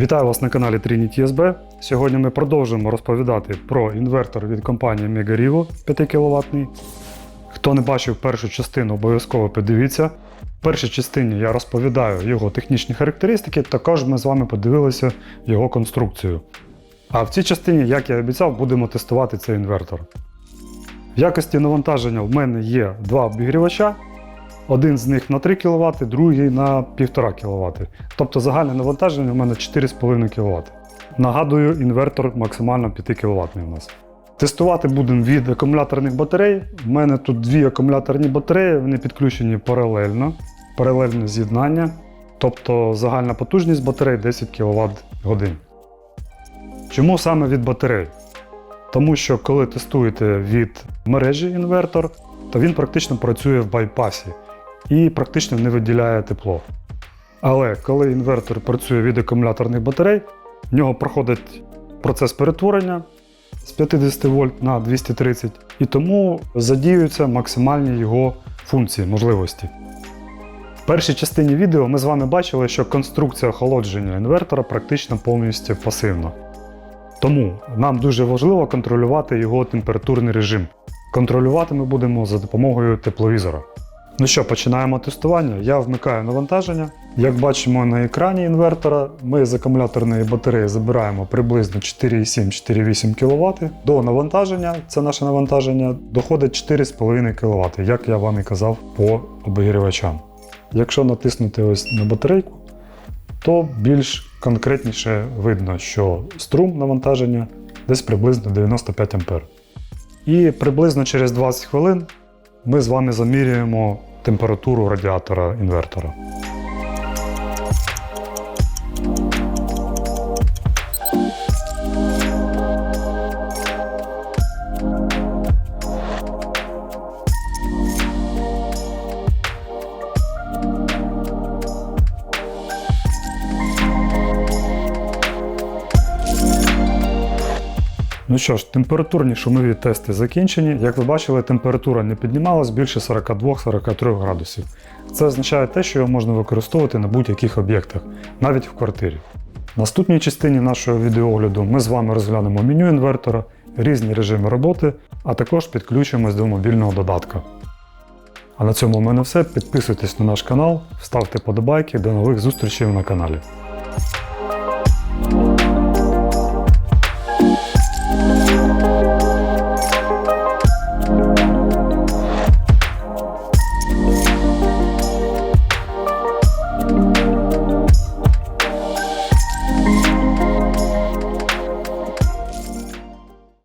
Вітаю вас на каналі Trinity SB. Сьогодні ми продовжуємо розповідати про інвертор від компанії Megarivo 5 кВт. Хто не бачив першу частину, обов'язково подивіться. В першій частині я розповідаю його технічні характеристики, також ми з вами подивилися його конструкцію. А в цій частині, як я і обіцяв, будемо тестувати цей інвертор. В якості навантаження в мене є два обігрівача. Один з них на 3 кВт, другий на 1,5 кВт. Тобто загальне навантаження у мене 4,5 кВт. Нагадую, інвертор максимально 5 кВт у нас. Тестувати будемо від акумуляторних батарей. У мене тут дві акумуляторні батареї, вони підключені паралельно, паралельне з'єднання. Тобто загальна потужність батарей 10 кВт годин. Чому саме від батарей? Тому що коли тестуєте від мережі інвертор, то він практично працює в байпасі і практично не виділяє тепло. Але коли інвертор працює від акумуляторних батарей, в нього проходить процес перетворення з 50 вольт на 230, і тому задіюються максимальні його функції, можливості. В першій частині відео ми з вами бачили, що конструкція охолодження інвертора практично повністю пасивна. Тому нам дуже важливо контролювати його температурний режим. Контролювати ми будемо за допомогою тепловізора. Ну що, починаємо тестування. Я вмикаю навантаження. Як бачимо на екрані інвертора, ми з акумуляторної батареї забираємо приблизно 4,7-4,8 кВт. До навантаження, це наше навантаження, доходить 4,5 кВт, як я вам і казав по обігрівачам. Якщо натиснути ось на батарейку, то більш конкретніше видно, що струм навантаження десь приблизно 95 А. І приблизно через 20 хвилин ми з вами замірюємо температуру радіатора інвертора. Ну що ж, температурні шумові тести закінчені. Як ви бачили, температура не піднімалась більше 42-43 градусів. Це означає те, що його можна використовувати на будь-яких об'єктах, навіть в квартирі. В наступній частині нашого відеогляду ми з вами розглянемо меню інвертора, різні режими роботи, а також підключимось до мобільного додатка. А на цьому в мене все. Підписуйтесь на наш канал, ставте подобайки. До нових зустрічей на каналі.